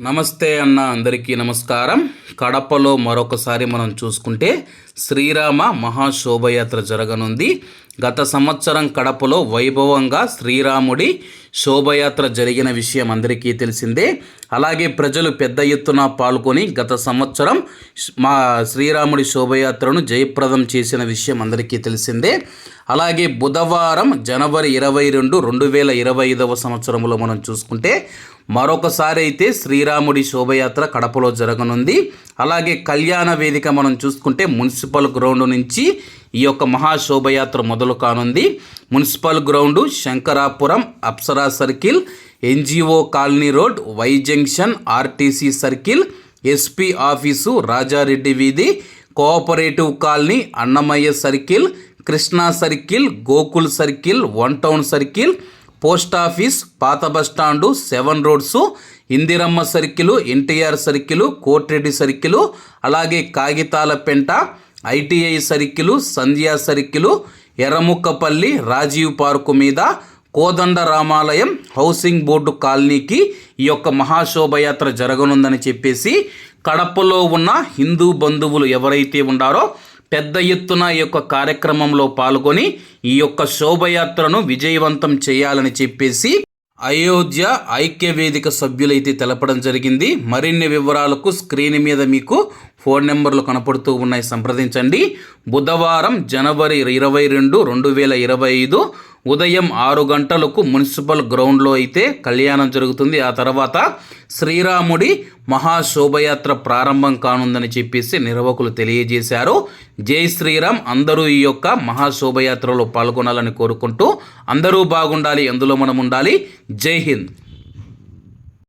నమస్తే అన్న అందరికీ నమస్కారం. కడపలో మరొకసారి మనం చూసుకుంటే శ్రీరామ మహాశోభయాత్ర జరగనుంది. గత సంవత్సరం కడపలో వైభవంగా శ్రీరాముడి శోభయాత్ర జరిగిన విషయం అందరికీ తెలిసిందే. అలాగే ప్రజలు పెద్ద ఎత్తున పాల్గొని గత సంవత్సరం మా శ్రీరాముడి శోభయాత్రను జయప్రదం చేసిన విషయం అందరికీ తెలిసిందే. అలాగే బుధవారం జనవరి ఇరవై రెండు రెండు వేల ఇరవై ఐదవ సంవత్సరంలో మనం చూసుకుంటే మరొకసారి అయితే శ్రీరాముడి శోభయాత్ర కడపలో జరగనుంది. అలాగే కళ్యాణ వేదిక మనం చూసుకుంటే మున్సిపల్ గ్రౌండ్ నుంచి ఈ యొక్క మహాశోభయాత్ర మొదలు కానుంది. Municipal ground Shankarapuram Apsara circle NGO colony road Y junction RTC circle SP office Rajareddy వీధి cooperative colony Annamayya circle Krishna circle Gokul circle one town circle post office పాత bus stand seven roads Indiramma circle NTR circle Kotireddy circle అలాగే Kagithala Penta ITI circle Sandhya circle Erramukkapalli Rajiv park మీద కోదండ రామాలయం housing board కాలనీకి ఈ యొక్క మహాశోభయాత్ర జరగనుందని చెప్పేసి కడపలో ఉన్న హిందూ బంధువులు ఎవరైతే ఉన్నారో పెద్ద ఎత్తున ఈ యొక్క కార్యక్రమంలో పాల్గొని ఈ యొక్క శోభయాత్రను విజయవంతం చేయాలని చెప్పేసి అయోధ్య ఐక్య వేదిక సభ్యులైతే తెలపడం జరిగింది. మరిన్ని వివరాలకు స్క్రీన్ మీద మీకు ఫోన్ నెంబర్లు కనపడుతూ ఉన్నాయి. సంప్రదించండి. బుధవారం జనవరి ఇరవై రెండు రెండు వేల ఇరవై ఐదు ఉదయం ఆరు గంటలకు మున్సిపల్ గ్రౌండ్లో అయితే కళ్యాణం జరుగుతుంది. ఆ తర్వాత శ్రీరాముడి మహాశోభయాత్ర ప్రారంభం కానుందని చెప్పేసి నిర్వాహకులు తెలియజేశారు. జై శ్రీరామ్. అందరూ ఈ యొక్క మహాశోభయాత్రలో పాల్గొనాలని కోరుకుంటూ అందరూ బాగుండాలి అందులో మనం ఉండాలి. జై హింద్.